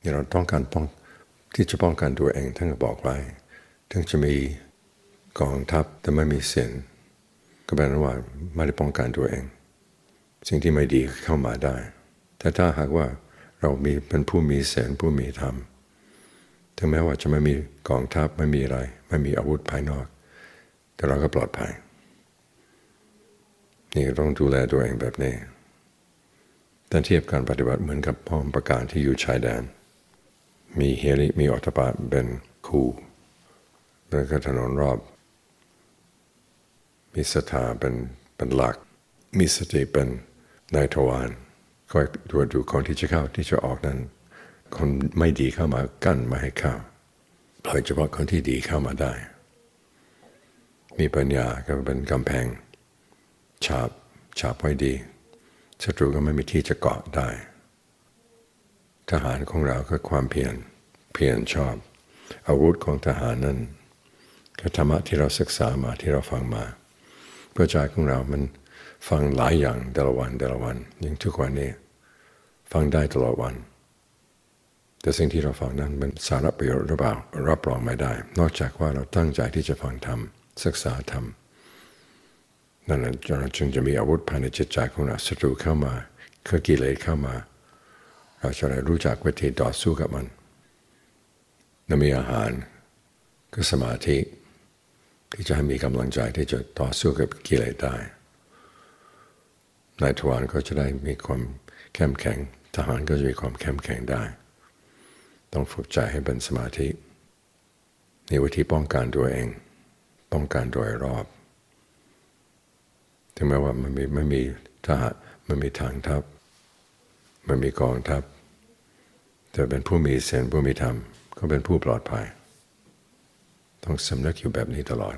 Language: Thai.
นี่เราต้องการป้องที่จะป้องกันตัวเองท่านก็บอกไว้ถึงจะมีกองทัพแต่ไม่มีเสียนก็แปลว่าไม่ได้ป้องกันตัวเอง สิ่งที่ไม่ดีเข้ามาได้ แต่ถ้าหากว่าเรามีเป็นผู้มีเสียนผู้มีธรรมถึงแม้ว่าจะไม่มีกองทัพไม่มีอะไร ไม่มีอาวุธภายนอก แต่เราก็ปลอดภัยนี่ต้องดูแลตัวเองแบบนี้แต่เทียบการปฏิบัติเหมือนกับพร้อมประการที่อยู่ชายแดน มีเฮลิมีออตบาเป็นคู่แล้วก็ถนนรอบ มีศรัทธาเป็นเป็นหลัก มีสติเป็นนายทวารคอยตรวจดูคนที่จะเข้าที่จะออกนั้น คนไม่ดีเข้ามากั้นไมาให้เข้าปล่อยเฉพาะคนที่ดีเข้ามาได้ มีปัญญาก็เป็นกำแพง ฉาบฉาบไว้ดีศัตรูก็ไม่มีที่จะเกาะได้ ทหารของเราก็ความเพียรเพียรชอบ อาวุธของทหารนั้นก็ธรรมะที่เราศึกษามาที่เราฟังมาเพื่อใจของเรามันฟังหลายอย่างแต่ละวันแต่ละวันยิ่งทุกวันนี้ ฟังได้ตลอดวัน แต่สิ่งที่เราฟังนั้นมันสาระประโยชน์หรือเปล่ารับรองไม่ได้ นอกจากว่าเราตั้งใจที่จะฟังธรรมศึกษาธรรมนั่นแหละเราจึงจะมีอาวุธภายในจิตใจของเราศัตรูเข้ามาคือกิเลสเข้ามา เราจะได้รู้จักวิธีต่อสู้กับมันนมีอาหารคือสมาธิ ที่จะให้มีกำลังใจที่จะต่อสู้กับกิเลสได้นายทวารก็จะได้มีความเข้มแข็ง ทหารก็จะมีความเข้มแข็งได้ ต้องฝึกใจให้เป็นสมาธินี่วิธีป้องกันตัวเอง ป้องกันโดยรอบ ถึงแม้ว่ามันมีไม่มีทหารมันมีทางทัพ มันมีกองทัพแต่เป็นผู้มีเสียนผู้มีธรรม ก็เป็นผู้ปลอดภัย ต้องสำนึกอยู่แบบนี้ตลอด